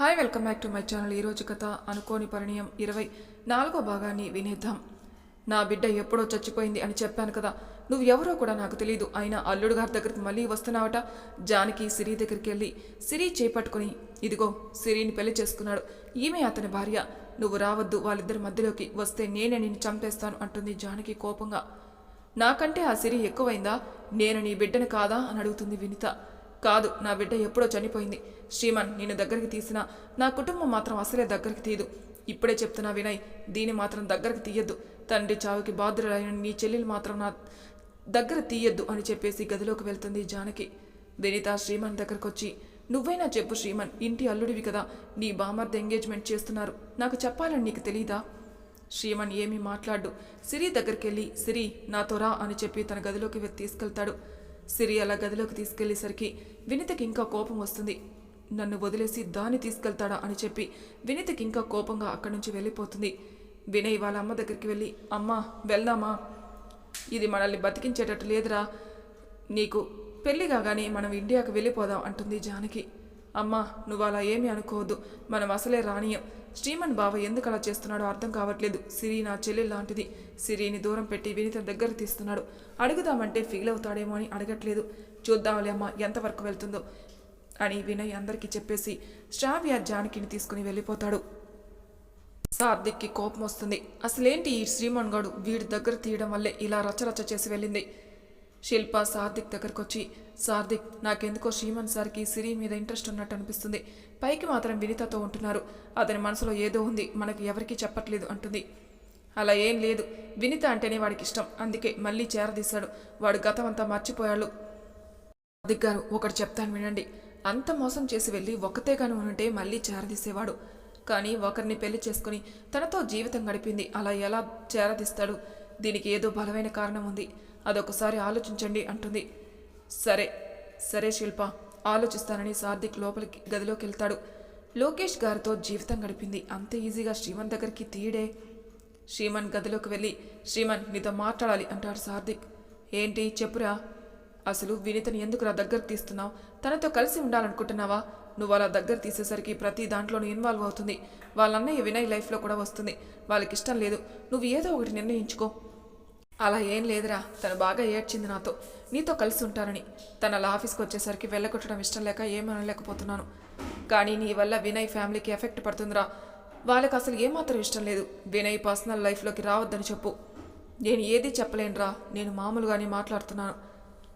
Hi welcome back to my channel ఈరోజు కథ అనుకోని పరిణయం ఇరవై నాలుగో భాగాన్ని వినేద్దాం. నా బిడ్డ ఎప్పుడో చచ్చిపోయింది అని చెప్పాను కదా. నువ్వు ఎవరో కూడా నాకు తెలియదు అయినా అల్లుడు గారి దగ్గరికి మళ్ళీ వస్తున్నావట. జానకి సిరి దగ్గరికి వెళ్ళి సిరి చేపట్టుకుని ఇదిగో సిరిని పెళ్ళి చేసుకున్నాడు. ఈమె అతని భార్య. నువ్వు రావద్దు వాళ్ళిద్దరి మధ్యలోకి వస్తే నేనే నిన్ను చంపేస్తాను అంటుంది జానకి కోపంగా. నాకంటే ఆ సిరి ఎక్కువైందా? నేను నీ బిడ్డను కాదా? అని అడుగుతుంది వినిత. కాదు నా బిడ్డ ఎప్పుడో చనిపోయింది. శ్రీమన్ నేను దగ్గరికి తీసినా నా కుటుంబం మాత్రం అసలే దగ్గరికి తీయదు. ఇప్పుడే చెప్తున్నా వినయ్ దీన్ని మాత్రం దగ్గరికి తీయద్దు. తండ్రి చావుకి బాధ్యులైన నీ చెల్లెలు మాత్రం నా దగ్గర తీయద్దు అని చెప్పేసి గదిలోకి వెళ్తుంది జానకి. వినిత శ్రీమన్ దగ్గరకు వచ్చి నువ్వైనా చెప్పు శ్రీమన్ ఇంటి అల్లుడివి కదా నీ బామర్ది ఎంగేజ్మెంట్ చేస్తున్నారు. నాకు చెప్పాలని నీకు తెలీదా? శ్రీమన్ ఏమీ మాట్లాడు. సిరి దగ్గరికి వెళ్ళి సిరి నాతో రా అని చెప్పి తన గదిలోకి తీసుకెళ్తాడు. సిరి అలా గదిలోకి తీసుకెళ్ళేసరికి వినితకి ఇంకా కోపం వస్తుంది. నన్ను వదిలేసి దాన్ని తీసుకెళ్తాడా అని చెప్పి వినితకి ఇంకా కోపంగా అక్కడి నుంచి వెళ్ళిపోతుంది. వినయ్ వాళ్ళ అమ్మ దగ్గరికి వెళ్ళి అమ్మా వెళ్దామా? ఇది మనల్ని బతికించేటట్టు లేదురా. నీకు పెళ్ళి కాగానే మనం ఇండియాకు వెళ్ళిపోదాం అంటుంది జానకి. అమ్మా నువ్వు అలా ఏమీ అనుకోవద్దు. మనం అసలే రానియం. శ్రీమన్ బావ ఎందుకు అలా చేస్తున్నాడో అర్థం కావట్లేదు. సిరి నా చెల్లె లాంటిది. సిరిని దూరం పెట్టి వినిత దగ్గర తీస్తున్నాడు. అడుగుదామంటే ఫీల్ అవుతాడేమో అని అడగట్లేదు. చూద్దాంలే అమ్మా ఎంతవరకు వెళ్తుందో అని వినయ్ అందరికీ చెప్పేసి శ్రావ్య జానకిని తీసుకుని వెళ్ళిపోతాడు. సార్దిక్కి కోపం వస్తుంది. అసలేంటి ఈ శ్రీమన్ గాడు వీడి దగ్గర తీయడం వల్లే ఇలా రచ్చరచ్చ చేసి వెళ్ళింది? శిల్ప సార్థిక్ దగ్గరకు వచ్చి సార్థిక్ నాకెందుకో శ్రీమన్ సార్కి సిరి మీద ఇంట్రెస్ట్ ఉన్నట్టు అనిపిస్తుంది. పైకి మాత్రం వినితతో ఉంటున్నారు. అతని మనసులో ఏదో ఉంది. మనకి ఎవరికీ చెప్పట్లేదు అంటుంది. అలా ఏం లేదు. వినిత అంటేనే వాడికి ఇష్టం అందుకే మళ్ళీ చేరదీశాడు. వాడు గతం అంతా మర్చిపోయాడు. హార్దిక్ గారు ఒకటి చెప్తాను వినండి. అంత మోసం చేసి వెళ్ళి ఒక్కతేగాను ఉంటే మళ్ళీ చేరదీసేవాడు. కానీ ఒకరిని పెళ్ళి చేసుకుని తనతో జీవితం గడిపింది. అలా ఎలా చేరదీస్తాడు? దీనికి ఏదో బలమైన కారణం ఉంది. అదొకసారి ఆలోచించండి అంటుంది. సరే సరే శిల్ప ఆలోచిస్తానని సార్థిక్ లోపలికి గదిలోకి వెళ్తాడు లోకేష్ గారితో జీవితం గడిపింది. అంత ఈజీగా శ్రీమన్ దగ్గరికి తీయడే శ్రీమన్ గదిలోకి వెళ్ళి శ్రీమన్ నీతో మాట్లాడాలి అంటాడు సార్థిక్ ఏంటి చెప్పురా? అసలు వినితని ఎందుకు నా దగ్గర తీస్తున్నావు? తనతో కలిసి ఉండాలనుకుంటున్నావా? నువ్వు అలా దగ్గర తీసేసరికి ప్రతి దాంట్లోనూ ఇన్వాల్వ్ అవుతుంది. వాళ్ళన్నయ్య వినయ్ లైఫ్లో కూడా వస్తుంది. వాళ్ళకి ఇష్టం లేదు. నువ్వు ఏదో ఒకటి నిర్ణయించుకో. అలా ఏం లేదురా. తను బాగా ఏడ్చింది నాతో. నీతో కలిసి ఉంటానని. తను అలా ఆఫీస్కి వచ్చేసరికి వెళ్ళగొట్టడం ఇష్టం లేక ఏమనలేకపోతున్నాను కానీ నీ వల్ల వినయ్ ఫ్యామిలీకి ఎఫెక్ట్ పడుతుందిరా. వాళ్ళకి అసలు ఏమాత్రం ఇష్టం లేదు. వినయ్ పర్సనల్ లైఫ్లోకి రావద్దని చెప్పు. నేను ఏది చెప్పలేనురా. నేను మామూలుగానే మాట్లాడుతున్నాను.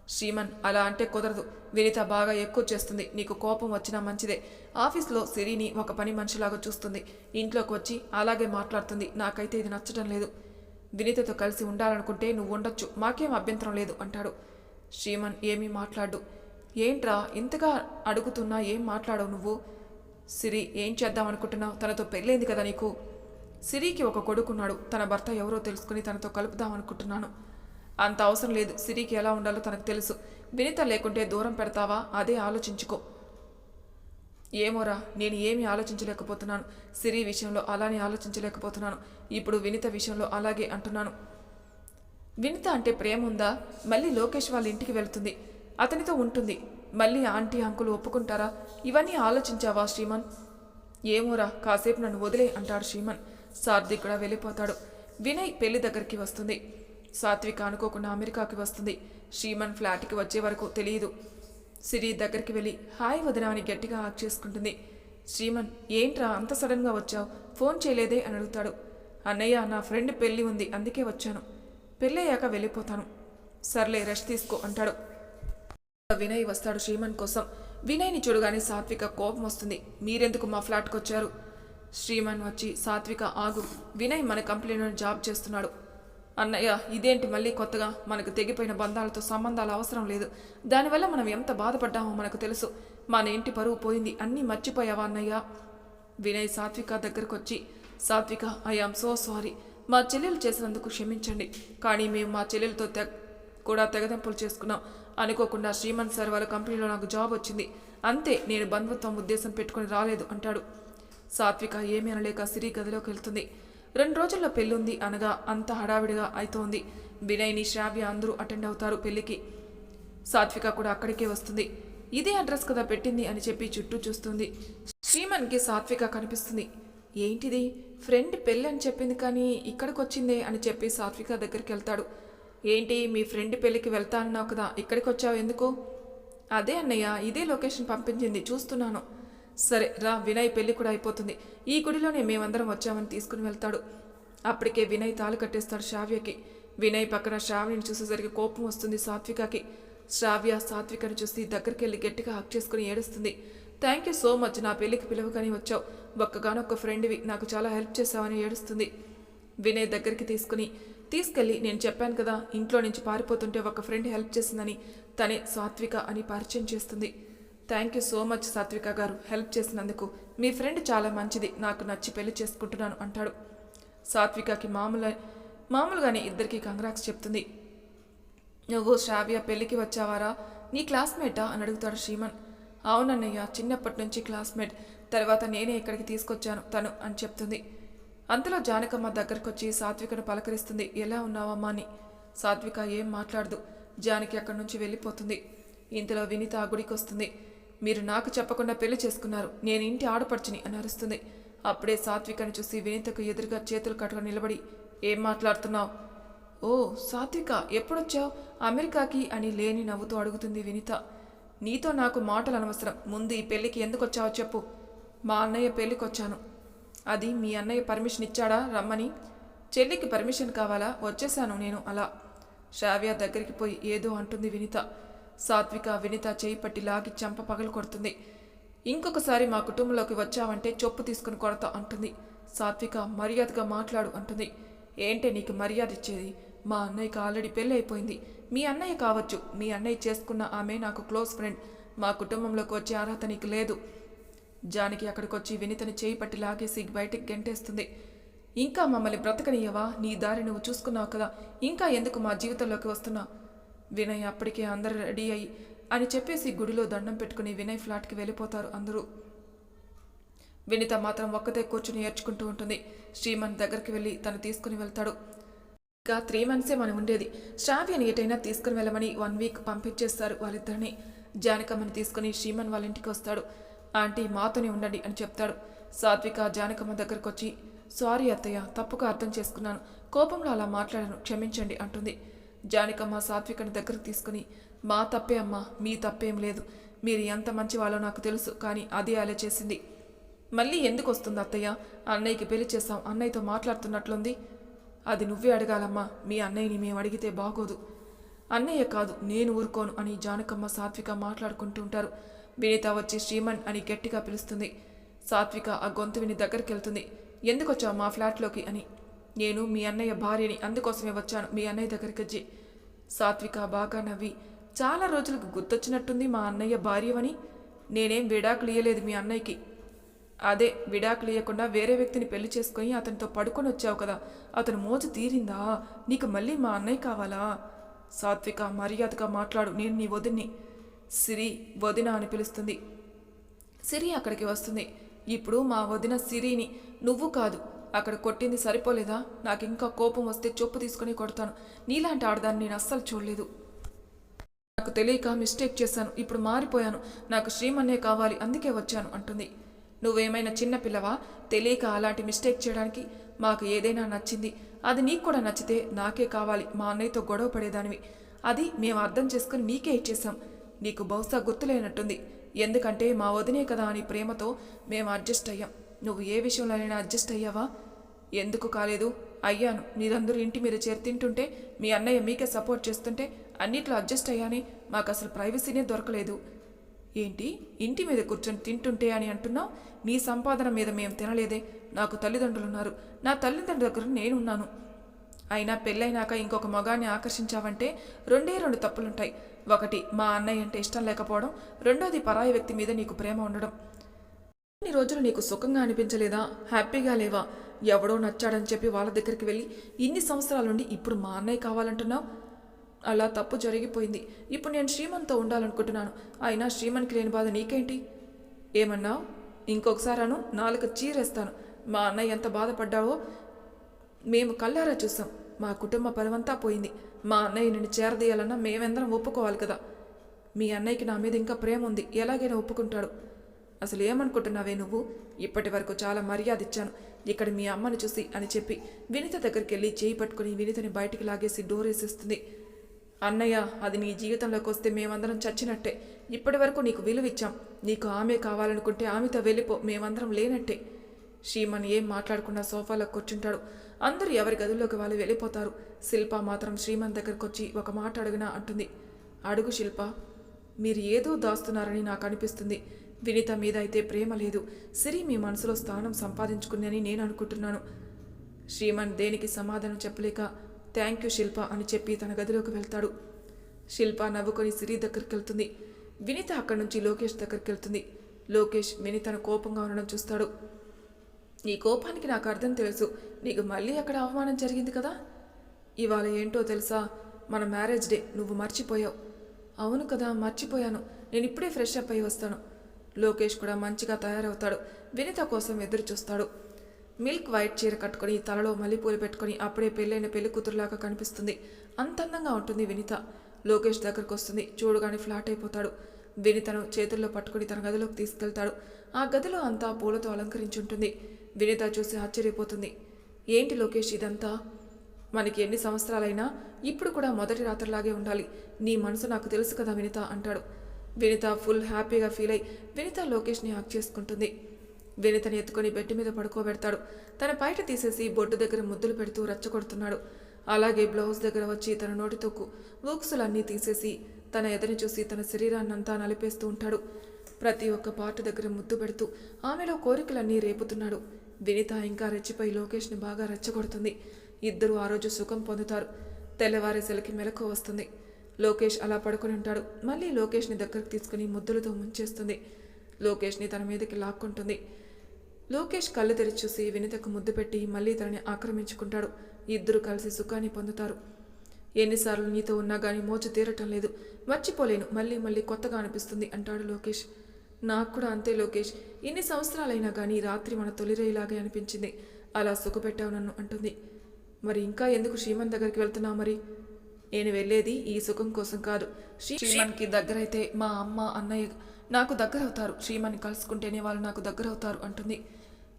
శ్రీమన్ అలా అంటే కుదరదు. వినిత బాగా ఎక్కువ చేస్తుంది. నీకు కోపం వచ్చినా మంచిదే. ఆఫీస్లో సిరిని ఒక పని మనిషిలాగా చూస్తుంది. ఇంట్లోకి వచ్చి అలాగే మాట్లాడుతుంది. నాకైతే ఇది నచ్చడం లేదు. వినీతతో కలిసి ఉండాలనుకుంటే నువ్వు ఉండొచ్చు మాకేం అభ్యంతరం లేదు అంటాడు. శ్రీమన్ ఏమీ మాట్లాడు. ఏంట్రా ఇంతగా అడుగుతున్నా ఏం మాట్లాడవు నువ్వు? సిరి ఏం చేద్దాం అనుకుంటున్నావు తనతో పెళ్ళైంది కదా నీకు? సిరికి ఒక కొడుకున్నాడు. తన భర్త ఎవరో తెలుసుకుని తనతో కలుపుదాం అనుకుంటున్నాను అంత అవసరం లేదు. సిరికి ఎలా ఉండాలో తనకు తెలుసు. వినిత లేకుంటే దూరం పెడతావా? అదే ఆలోచించుకో. ఏమోరా నేను ఏమీ ఆలోచించలేకపోతున్నాను. సిరి విషయంలో అలానే ఆలోచించలేకపోతున్నాను. ఇప్పుడు వినిత విషయంలో అలాగే అంటున్నాను. వినిత అంటే ప్రేమ ఉందా? మళ్ళీ లోకేష్ వాళ్ళ ఇంటికి వెళ్తుంది. అతనితో ఉంటుంది. మళ్ళీ ఆంటీ అంకులు ఒప్పుకుంటారా? ఇవన్నీ ఆలోచించావా శ్రీమన్? ఏమోరా కాసేపు నన్ను వదిలే అంటాడు శ్రీమన్. సార్ది కూడా వెళ్ళిపోతాడు. వినయ్ పెళ్ళి దగ్గరికి వస్తుంది. సాత్విక అనుకోకుండా అమెరికాకి వస్తుంది. శ్రీమన్ ఫ్లాట్కి వచ్చే వరకు తెలియదు. సిరి దగ్గరికి వెళ్ళి హాయ్ వదినామని గట్టిగా హాక్ చేసుకుంటుంది. శ్రీమన్ ఏంట్రా అంత సడన్గా వచ్చావు? ఫోన్ చేయలేదే అని అడుగుతాడు. అన్నయ్య నా ఫ్రెండ్ పెళ్ళి ఉంది అందుకే వచ్చాను. పెళ్ళయ్యాక వెళ్ళిపోతాను. సర్లే రెస్ట్ తీసుకో అంటాడు. వినయ్ వస్తాడు శ్రీమన్ కోసం. వినయ్ని చూడగానే సాత్విక కోపం వస్తుంది. మీరెందుకు మా ఫ్లాట్కి వచ్చారు శ్రీమన్ వచ్చి సాత్విక ఆగు. వినయ్ మన కంపెనీలో జాబ్ చేస్తున్నాడు. అన్నయ్య ఇదేంటి మళ్ళీ కొత్తగా? మనకు తెగిపోయిన బంధాలతో సంబంధాలు అవసరం లేదు. దానివల్ల మనం ఎంత బాధపడ్డామో మనకు తెలుసు. మన ఇంటి పరువు పోయింది. అన్నీ మర్చిపోయావా అన్నయ్య? వినయ్ సాత్విక దగ్గరకు వచ్చి సాత్విక ఐ ఆమ్ సో సారీ మా చెల్లెలు చేసినందుకు క్షమించండి. కానీ మేము మా చెల్లెలతో తెగ కూడా తెగదెంపులు చేసుకున్నాం. అనుకోకుండా శ్రీమన్ సార్ వాళ్ళ కంపెనీలో నాకు జాబ్ వచ్చింది. అంతే నేను బంధుత్వం ఉద్దేశం పెట్టుకొని రాలేదు అంటాడు. సాత్విక ఏమీ అనలేక సిరి గదిలోకి వెళ్తుంది. రెండు రోజుల్లో పెళ్ళుంది అనగా అంత హడావిడిగా అవుతోంది వినయ్ని శ్రావ్య అందరూ అటెండ్ అవుతారు పెళ్ళికి సాత్విక కూడా అక్కడికే వస్తుంది. ఇదే అడ్రస్ కదా పెట్టింది అని చెప్పి చుట్టూ చూస్తుంది. శ్రీమన్కి సాత్విక కనిపిస్తుంది. ఏంటిది? ఫ్రెండ్ పెళ్ళి అని చెప్పింది కానీ ఇక్కడికి వచ్చిందే అని చెప్పి సాత్విక దగ్గరికి వెళ్తాడు. ఏంటి మీ ఫ్రెండ్ పెళ్ళికి వెళ్తా అన్నావు కదా ఇక్కడికి వచ్చావు ఎందుకు? అదే అన్నయ్య ఇదే లొకేషన్ పంపించింది చూస్తున్నాను. సరే రా వినయ్ పెళ్ళి కూడా అయిపోతుంది. ఈ గుడిలోనే మేమందరం వచ్చామని తీసుకుని వెళ్తాడు. అప్పటికే వినయ్ తాళి కట్టేస్తాడు శ్రావ్యకి. వినయ్ పక్కన శ్రావ్యని చూసేసరికి కోపం వస్తుంది సాత్వికకి. శ్రావ్య సాత్వికను చూసి దగ్గరికి వెళ్ళి గట్టిగా హక్ చేసుకుని ఏడుస్తుంది. థ్యాంక్ యూ సో మచ్ నా పెళ్ళికి పిలవగానే వచ్చావు. ఒక్కగానొక్క ఫ్రెండ్వి. నాకు చాలా హెల్ప్ చేశావని ఏడుస్తుంది. వినయ్ దగ్గరికి తీసుకుని తీసుకెళ్ళి నేను చెప్పాను కదా ఇంట్లో నుంచి పారిపోతుంటే ఒక ఫ్రెండ్ హెల్ప్ చేసిందని. తనే సాత్విక అని పరిచయం చేస్తుంది. థ్యాంక్ యూ సో మచ్ సాత్విక గారు. హెల్ప్ చేసినందుకు మీ ఫ్రెండ్ చాలా మంచిది. నాకు నచ్చి పెళ్ళి చేసుకుంటున్నాను అంటాడు. సాత్వికకి మామూలు మామూలుగానే ఇద్దరికి కంగ్రాక్స్ చెప్తుంది. నువ్వు శ్రావ్య పెళ్ళికి వచ్చావారా? నీ క్లాస్మేటా? అని అడుగుతాడు శ్రీమన్. అవునన్నయ్య చిన్నప్పటి నుంచి క్లాస్మేట్. తర్వాత నేనే ఇక్కడికి తీసుకొచ్చాను తను అని చెప్తుంది. అంతలో జానకమ్మ దగ్గరకు వచ్చి సాత్వికను పలకరిస్తుంది. ఎలా ఉన్నావమ్మా అని సాత్విక ఏం మాట్లాడదు. జానకి అక్కడి నుంచి వెళ్ళిపోతుంది. ఇంతలో వినిత గుడికి వస్తుంది మీరు నాకు చెప్పకుండా పెళ్ళి చేసుకున్నారు. నేను ఇంటి ఆడపడుచుని అని అరుస్తుంది అప్పుడే సాత్వికను చూసి వినీతకు ఎదురుగా చేతులు కట్టుకుని నిలబడి ఏం మాట్లాడుతున్నావు? ఓ సాత్విక ఎప్పుడొచ్చావు? అమెరికాకి? అని లేని నవ్వుతూ అడుగుతుంది వినీత. నీతో నాకు మాటలు అనవసరం ముందు ఈ పెళ్ళికి ఎందుకు వచ్చావో చెప్పు. మా అన్నయ్య పెళ్ళికొచ్చాను అది మీ అన్నయ్య పర్మిషన్ ఇచ్చాడా? రమ్మని. చెల్లికి పర్మిషన్ కావాలా? వచ్చేసాను నేను. అలా శ్రావ్య దగ్గరికి పోయి ఏదో అంటుంది వినిత. సాత్విక వినిత చేయి పట్టి లాగి చెంప పగలు కొడుతుంది. ఇంకొకసారి మా కుటుంబంలోకి వచ్చావంటే చొప్పు తీసుకుని కొడతా అంటుంది. సాత్విక మర్యాదగా మాట్లాడు అంటుంది. ఏంటే నీకు మర్యాద ఇచ్చేది? మా అన్నయ్యకి ఆల్రెడీ పెళ్ళి అయిపోయింది మీ అన్నయ్య కావచ్చు. మీ అన్నయ్య చేసుకున్న ఆమె నాకు క్లోజ్ ఫ్రెండ్. మా కుటుంబంలోకి వచ్చే అర్హత నీకు లేదు. జానకి అక్కడికి వచ్చి వినితని చేయి పట్టి లాగేసి బయటికి గెంటేస్తుంది. ఇంకా మమ్మల్ని బ్రతకనియవా నీ దారి నువ్వు చూసుకున్నావు కదా. ఇంకా ఎందుకు మా జీవితంలోకి వస్తున్నావు? వినయ్ అప్పటికే అందరు రెడీ అయ్యి అని చెప్పేసి గుడిలో దండం పెట్టుకుని వినయ్ ఫ్లాట్కి వెళ్ళిపోతారు అందరూ. వినిత మాత్రం ఒక్కతే కూర్చుని ఏడ్చుకుంటూ ఉంటుంది. శ్రీమన్ దగ్గరికి వెళ్ళి తను తీసుకుని వెళ్తాడు. ఇంకా త్రీ మంత్సే మనం ఉండేది. శ్రావ్యని ఎటైనా తీసుకుని వెళ్ళమని వన్ వీక్ పంపించేస్తారు వాళ్ళిద్దరిని. జానకమ్మని తీసుకుని శ్రీమన్ వాళ్ళ ఇంటికి వస్తాడు. ఆంటీ మాతోనే ఉండండి అని చెప్తాడు. సాత్విక జానకమ్మ దగ్గరకు వచ్చి సారీ అత్తయ్య తప్పుగా అర్థం చేసుకున్నాను. కోపంలో అలా మాట్లాడాను క్షమించండి అంటుంది. జానకమ్మ సాత్వికని దగ్గరికి తీసుకుని మా తప్పే అమ్మా మీ తప్పేం లేదు. మీరు ఎంత మంచివాళ్ళో నాకు తెలుసు కానీ అది అలా చేసింది. మళ్ళీ ఎందుకు వస్తుంది అత్తయ్య? అన్నయ్యకి పెళ్ళి చేస్తాం అన్నయ్యతో మాట్లాడుతున్నట్లుంది. అది నువ్వే అడగాలమ్మా మీ అన్నయ్యని మేము అడిగితే బాగోదు. అన్నయ్య కాదు నేను ఊరుకోను అని జానకమ్మ సాత్విక మాట్లాడుకుంటూ ఉంటారు. వినీత వచ్చి శ్రీమన్ అని గట్టిగా పిలుస్తుంది. సాత్విక ఆ గొంతు విని దగ్గరికి వెళ్తుంది ఎందుకొచ్చావు మా ఫ్లాట్లోకి? అని నేను మీ అన్నయ్య భార్యని అందుకోసమే వచ్చాను. మీ అన్నయ్య దగ్గరికి వచ్చి సాత్విక బాగా నవ్వి చాలా రోజులకు గుర్తొచ్చినట్టుంది మా అన్నయ్య భార్యవని. నేనేం విడాకులు ఇయ్యలేదు మీ అన్నయ్యకి. అదే విడాకులు ఇవ్వకుండా వేరే వ్యక్తిని పెళ్ళి చేసుకుని అతనితో పడుకొని వచ్చావు కదా. అతను మోజు తీరిందా? నీకు మళ్ళీ మా అన్నయ్య కావాలా? సాత్విక మర్యాదగా మాట్లాడు నేను నీ వదిన్ని. సిరి వదిన అని పిలుస్తుంది. సిరి అక్కడికి వస్తుంది. ఇప్పుడు మా వదిన సిరిని నువ్వు కాదు అక్కడ కొట్టింది సరిపోలేదా? నాకు ఇంకా కోపం వస్తే చొప్పు తీసుకుని కొడతాను. నీలాంటి ఆడదాన్ని నేను అస్సలు చూడలేదు. నాకు తెలియక మిస్టేక్ చేశాను. ఇప్పుడు మారిపోయాను. నాకు శ్రీమన్నే కావాలి అందుకే వచ్చాను అంటుంది. నువ్వేమైనా చిన్న పిల్లవా? తెలియక అలాంటి మిస్టేక్ చేయడానికి మాకు ఏదైనా నచ్చింది. అది నీకు కూడా నచ్చితే నాకే కావాలి. మా అన్నయ్యతో గొడవ పడేదానివి. అది మేము అర్థం చేసుకుని నీకే ఇచ్చేసాం నీకు బహుశా గుర్తులేనట్టుంది. ఎందుకంటే మా వదినే కదా అని ప్రేమతో మేము అడ్జస్ట్ అయ్యాం. నువ్వు ఏ విషయంలోనైనా అడ్జస్ట్ అయ్యావా? ఎందుకు కాలేదు? అయ్యాను. మీరందరూ ఇంటి మీద చేరి తింటుంటే మీ అన్నయ్య మీకే సపోర్ట్ చేస్తుంటే అన్నిట్లో అడ్జస్ట్ అయ్యాని మాకు అసలు ప్రైవసీనే దొరకలేదు. ఏంటి? ఇంటి మీద కూర్చొని తింటుంటే అని అంటున్నావు? నీ సంపాదన మీద మేము తినలేదే. నాకు తల్లిదండ్రులు ఉన్నారు నా తల్లిదండ్రుల దగ్గర నేనున్నాను. అయినా పెళ్ళైనాక ఇంకొక మగాన్ని ఆకర్షించావంటే రెండే రెండు తప్పులుంటాయి. ఒకటి మా అన్నయ్య అంటే ఇష్టం లేకపోవడం. రెండోది పరాయి వ్యక్తి మీద నీకు ప్రేమ ఉండడం. ఇన్ని రోజులు నీకు సుఖంగా అనిపించలేదా? హ్యాపీగా లేవా? ఎవడో నచ్చాడని చెప్పి వాళ్ళ దగ్గరికి వెళ్ళి ఇన్ని సంవత్సరాల నుండి ఇప్పుడు మా అన్నయ్య కావాలంటున్నావు? అలా తప్పు జరిగిపోయింది. ఇప్పుడు నేను శ్రీమన్తో ఉండాలనుకుంటున్నాను. అయినా శ్రీమన్కి లేని బాధ నీకేంటి? ఏమన్నావు? ఇంకొకసారను నాలుగు చీరేస్తాను. మా అన్నయ్య ఎంత బాధపడ్డావో మేము కళ్ళారా చూసాం మా కుటుంబ పరమంతా పోయింది. మా అన్నయ్య నిన్ను చేరదీయాలన్నా మేమెందరం ఒప్పుకోవాలి కదా. మీ అన్నయ్యకి నా మీద ఇంకా ప్రేమ ఉంది. ఎలాగైనా ఒప్పుకుంటాడు. అసలు ఏమనుకుంటున్నావే నువ్వు? ఇప్పటి వరకు చాలా మర్యాద ఇచ్చాను. ఇక్కడ మీ అమ్మని చూసి అని చెప్పి వినిత దగ్గరికి వెళ్ళి చేయి పట్టుకుని వినితని బయటికి లాగేసి డోర్ వేసేస్తుంది. అన్నయ్య అది నీ జీవితంలోకి వస్తే మేమందరం చచ్చినట్టే. ఇప్పటి వరకు నీకు విలువిచ్చాం నీకు ఆమె కావాలనుకుంటే ఆమెతో వెళ్ళిపో. మేమందరం లేనట్టే. శ్రీమన్ ఏం మాట్లాడకుండా సోఫాలో కూర్చుంటాడు. అందరూ ఎవరి గదుల్లోకి వాళ్ళు వెళ్ళిపోతారు. శిల్ప మాత్రం శ్రీమన్ దగ్గరకు వచ్చి ఒక మాట అడుగునా అంటుంది. అడుగు శిల్ప మీరు ఏదో దాస్తున్నారని నాకు అనిపిస్తుంది. వినిత మీద అయితే ప్రేమ లేదు. సిరి మీ మనసులో స్థానం సంపాదించుకుందని నేను అనుకుంటున్నాను శ్రీమన్ దేనికి సమాధానం చెప్పలేక థ్యాంక్ యూ శిల్ప అని చెప్పి తన గదిలోకి వెళ్తాడు. శిల్ప నవ్వుకొని సిరి దగ్గరికి వెళ్తుంది వినిత అక్కడి నుంచి లోకేష్ దగ్గరికి వెళ్తుంది లోకేష్ వినితను కోపంగా ఉండడం చూస్తాడు. నీ కోపానికి నాకు అర్థం తెలుసు. నీకు మళ్ళీ అక్కడ అవమానం జరిగింది కదా? ఇవాళ ఏంటో తెలుసా? మన మ్యారేజ్ డే. నువ్వు మర్చిపోయావు. అవును కదా మర్చిపోయాను. నేను ఇప్పుడే ఫ్రెష్ అప్ అయి వస్తాను. లోకేష్ కూడా మంచిగా తయారవుతాడు. వినిత కోసం ఎదురు చూస్తాడు మిల్క్ వైట్ చీర కట్టుకొని తలలో మల్లెపూలు పెట్టుకొని అప్పుడే పెళ్ళైన పెళ్ళి కూతురులాగా కనిపిస్తుంది. అంత అందంగా ఉంటుంది వినిత. లోకేష్ దగ్గరకు వస్తుంది చూడగానే ఫ్లాట్ అయిపోతాడు. వినితను చేతుల్లో పట్టుకుని తన గదిలోకి తీసుకెళ్తాడు. ఆ గదిలో అంతా పూలతో అలంకరించి ఉంటుంది వినిత చూసి ఆశ్చర్యపోతుంది. ఏంటి లోకేష్ ఇదంతా? మనకి ఎన్ని సంవత్సరాలైనా ఇప్పుడు కూడా మొదటి రాత్రిలాగే ఉండాలి. నీ మనసు నాకు తెలుసు కదా వినిత అంటాడు. వినిత ఫుల్ హ్యాపీగా ఫీల్ అయి వినిత లోకేష్ని హక్ చేసుకుంటుంది. వినితని ఎత్తుకొని బెడ్ మీద పడుకోబెడతాడు. తన బయట తీసేసి బొడ్డు దగ్గర ముద్దులు పెడుతూ రెచ్చగొడుతున్నాడు. అలాగే బ్లౌజ్ దగ్గర వచ్చి తన నోటితో బూక్సులన్నీ తీసేసి తన ఎదని చూసి తన శరీరాన్నంతా నలిపేస్తూ ఉంటాడు. ప్రతి ఒక్క పార్ట్ దగ్గర ముద్దు పెడుతూ ఆమెలో కోరికలన్నీ రేపుతున్నాడు. వినిత ఇంకా రెచ్చిపోయి లోకేష్ని బాగా రెచ్చగొడుతుంది. ఇద్దరు ఆ రోజు సుఖం పొందుతారు. తెల్లవారేసరికి మెలకు వస్తుంది. లోకేష్ అలా పడుకొని ఉంటాడు. మళ్ళీ లోకేష్ని దగ్గరకు తీసుకుని ముద్దులతో ముంచేస్తుంది. లోకేష్ని తన మీదకి లాక్కుంటుంది. లోకేష్ కళ్ళు తెరిచి చూసి వినితకు ముద్దు పెట్టి మళ్ళీ తనని ఆక్రమించుకుంటాడు. ఇద్దరు కలిసి సుఖాన్ని పొందుతారు. ఎన్నిసార్లు నీతో ఉన్నా కానీ మోచు తీరటం లేదు. మర్చిపోలేను. మళ్ళీ మళ్ళీ కొత్తగా అనిపిస్తుంది అంటాడు లోకేష్. నాకు కూడా అంతే లోకేష్. ఇన్ని సంవత్సరాలైనా కానీ రాత్రి మన తొలిరేలాగే అనిపించింది. అలా సుఖపెట్టావు నన్ను అంటుంది. మరి ఇంకా ఎందుకు శ్రీమన్ దగ్గరికి వెళ్తున్నావు మరి? నేను వెళ్ళేది ఈ సుఖం కోసం కాదు. శ్రీమన్కి దగ్గరైతే మా అమ్మ అన్నయ్య నాకు దగ్గర అవుతారు కలుసుకుంటేనే వాళ్ళు నాకు దగ్గర అవుతారు అంటుంది.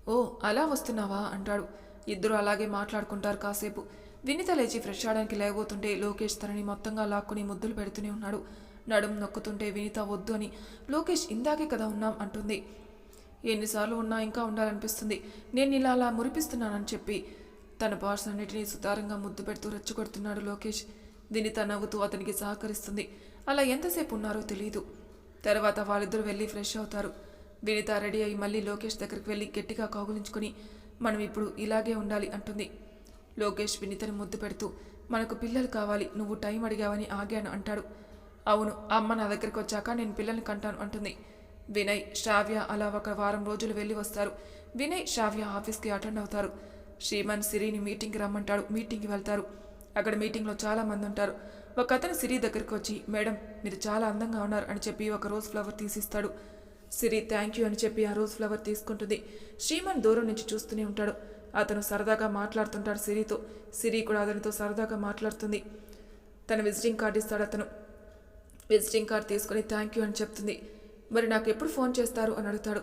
ఓ అలా వస్తున్నావా? అంటాడు. ఇద్దరు అలాగే మాట్లాడుకుంటారు కాసేపు. వినిత లేచి ఫ్రెష్ అవడానికి లేకపోతుంటే లోకేష్ తనని మొత్తంగా లాక్కుని ముద్దులు పెడుతూనే ఉన్నాడు. నడుం నొక్కుతుంటే వినిత వద్దు అని లోకేష్ ఇందాకే కదా ఉన్నాం అంటుంది. ఎన్నిసార్లు ఉన్నా ఇంకా ఉండాలనిపిస్తుంది. నేను ఇలా అలా మురిపిస్తున్నానని చెప్పి. తన పార్ట్స్ అన్నిటినీ సుతారంగా ముద్దు పెడుతూ రెచ్చగొడుతున్నాడు లోకేష్. వినిత నవ్వుతూ అతనికి సహకరిస్తుంది. అలా ఎంతసేపు ఉన్నారో తెలియదు తర్వాత వాళ్ళిద్దరూ వెళ్ళి ఫ్రెష్ అవుతారు. వినిత రెడీ అయి మళ్ళీ లోకేష్ దగ్గరికి వెళ్ళి గట్టిగా కౌగులించుకుని మనం ఇప్పుడు ఇలాగే ఉండాలి అంటుంది. లోకేష్ వినితని ముద్దు పెడుతూ మనకు పిల్లలు కావాలి నువ్వు టైం అడిగావని ఆగాను అంటాడు. అవును అమ్మ నా దగ్గరికి వచ్చాక నేను పిల్లల్ని కంటాను అంటుంది. వినయ్ శ్రావ్య అలా ఒక వారం రోజులు వెళ్ళి వస్తారు. వినయ్ శ్రావ్య ఆఫీస్కి అటెండ్ అవుతారు. శ్రీమన్ సిరిని మీటింగ్కి రమ్మంటాడు. మీటింగ్కి వెళ్తారు. అక్కడ మీటింగ్లో చాలా మంది ఉంటారు. ఒక అతను సిరి దగ్గరికి వచ్చి మేడం మీరు చాలా అందంగా ఉన్నారు అని చెప్పి ఒక రోజ్ ఫ్లవర్ తీసిస్తాడు. సిరి థ్యాంక్ యూ అని చెప్పి ఆ రోజ్ ఫ్లవర్ తీసుకుంటుంది. శ్రీమాన్ దూరం నుంచి చూస్తూనే ఉంటాడు. అతను సరదాగా మాట్లాడుతుంటాడు సిరితో. సిరి కూడా అతనితో సరదాగా మాట్లాడుతుంది. తన విజిటింగ్ కార్డు ఇస్తాడు అతను. విజిటింగ్ కార్డు తీసుకుని థ్యాంక్ యూ అని చెప్తుంది. మరి నాకు ఎప్పుడు ఫోన్ చేస్తారు అని అడుగుతాడు.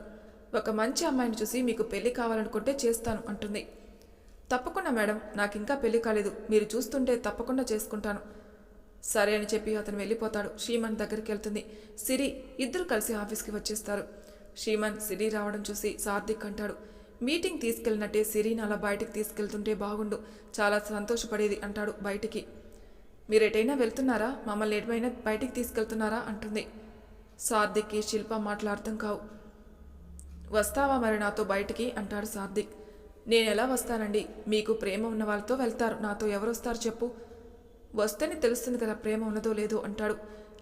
ఒక మంచి అమ్మాయిని చూసి మీకు పెళ్ళి కావాలనుకుంటే చేస్తాను అంటుంది. తప్పకుండా మేడం. నాకు ఇంకా పెళ్ళి కాలేదు. మీరు చూస్తుంటే తప్పకుండా చేసుకుంటాను. సరే అని చెప్పి అతను వెళ్ళిపోతాడు. శ్రీమన్ దగ్గరికి వెళ్తుంది సిరి ఇద్దరు కలిసి ఆఫీస్కి వచ్చేస్తారు. శ్రీమన్ సిరి రావడం చూసి సార్థిక్ అంటాడు. మీటింగ్ తీసుకెళ్ళినట్టే సిరిని అలా బయటికి తీసుకెళ్తుంటే బాగుండు. చాలా సంతోషపడేది అంటాడు బయటికి. మీరు ఎటైనా వెళ్తున్నారా? మమ్మల్ని ఎటువైనా బయటికి తీసుకెళ్తున్నారా? అంటుంది. సార్థిక్కి శిల్ప మాటలు అర్థం కావు. వస్తావా మరి నాతో బయటికి? అంటాడు సార్థిక్. నేను ఎలా వస్తానండి? మీకు ప్రేమ ఉన్న వాళ్ళతో వెళ్తారు. నాతో ఎవరు వస్తారు చెప్పు. వస్తేనే తెలుస్తుంది కదా ప్రేమ ఉన్నదో లేదో అంటాడు.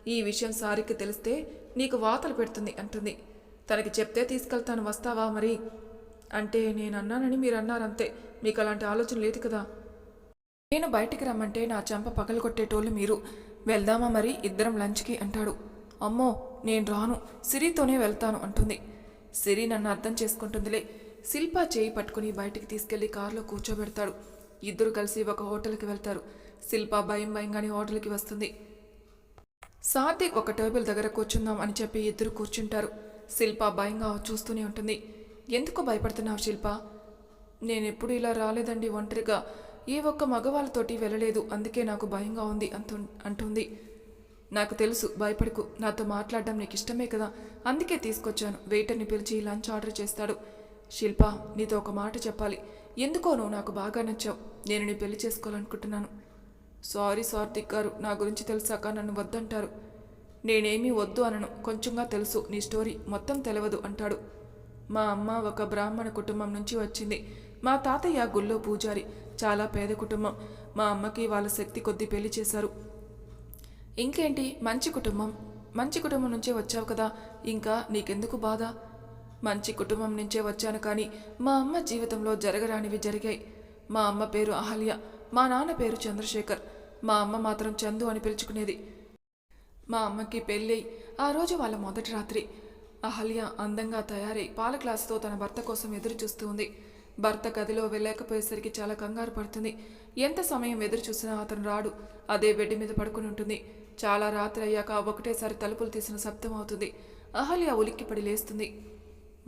ఈ విషయం సారికి తెలిస్తే నీకు వాతలు పెడుతుంది అంటుంది. తనకి చెప్తే తీసుకెళ్తాను వస్తావా మరి? అంటే నేను అన్నానని మీరు అన్నారంతే మీకు అలాంటి ఆలోచన లేదు కదా. నేను బయటికి రమ్మంటే నా చెంప పగలగొట్టేటోళ్ళు మీరు. వెళ్దామా మరి? ఇద్దరం లంచ్కి అంటాడు. అమ్మో నేను రాను. సిరితోనే వెళ్తాను అంటుంది. సిరి నన్ను అర్థం చేసుకుంటుందిలే. శిల్ప చేయి పట్టుకుని బయటికి తీసుకెళ్ళి కారులో కూర్చోబెడతాడు. ఇద్దరు కలిసి ఒక హోటల్కి వెళ్తారు. శిల్ప భయం భయంగానే హోటల్కి వస్తుంది. సాత్విక్ ఒక టేబుల్ దగ్గర కూర్చుందాం అని చెప్పి ఇద్దరు కూర్చుంటారు. శిల్ప భయంగా చూస్తూనే ఉంటుంది. ఎందుకు భయపడుతున్నావు శిల్ప? నేనెప్పుడు ఇలా రాలేదండి ఒంటరిగా. ఏ ఒక్క మగవాళ్ళతోటి వెళ్ళలేదు. అందుకే నాకు భయంగా ఉంది అంటు అంటుంది. నాకు తెలుసు భయపడకు. నాతో మాట్లాడడం నీకు ఇష్టమే కదా. అందుకే తీసుకొచ్చాను. వెయిటర్ని పిలిచి లంచ్ ఆర్డర్ చేస్తాడు. శిల్ప నీతో ఒక మాట చెప్పాలి. ఎందుకో నువ్వు నాకు బాగా నచ్చావు. నేను నీ పెళ్ళి చేసుకోవాలనుకుంటున్నాను. సారీ సార్థిక్ గారు నా గురించి తెలిసాక నన్ను వద్దంటారు. నేనేమీ వద్దు అనను. కొంచెంగా తెలుసు. నీ స్టోరీ మొత్తం తెలియదు అంటాడు. మా అమ్మ ఒక బ్రాహ్మణ కుటుంబం నుంచి వచ్చింది. మా తాతయ్య గుళ్ళో పూజారి. చాలా పేద కుటుంబం. మా అమ్మకి వాళ్ళ శక్తి కొద్ది పెళ్ళి చేశారు. ఇంకేంటి? మంచి కుటుంబం. మంచి కుటుంబం నుంచే వచ్చావు కదా. ఇంకా నీకెందుకు బాధ? మంచి కుటుంబం నుంచే వచ్చాను కానీ మా అమ్మ జీవితంలో జరగరానివి జరిగాయి. మా అమ్మ పేరు అహల్య మా నాన్న పేరు చంద్రశేఖర్. మా అమ్మ మాత్రం చందు అని పిలుచుకునేది. మా అమ్మకి పెళ్ళై ఆ రోజు వాళ్ళ మొదటి రాత్రి. అహల్య అందంగా తయారై పాల గ్లాసుతో తన భర్త కోసం ఎదురు చూస్తూ ఉంది. భర్త గదిలో వెళ్ళలేకపోయేసరికి చాలా కంగారు పడుతుంది. ఎంత సమయం ఎదురు చూసినా అతను రాడు. అదే బెడ్ మీద పడుకుని ఉంటుంది. చాలా రాత్రి అయ్యాక ఒకటేసారి తలుపులు తీసిన శబ్దం అవుతుంది. అహల్య ఉలిక్కిపడి లేస్తుంది.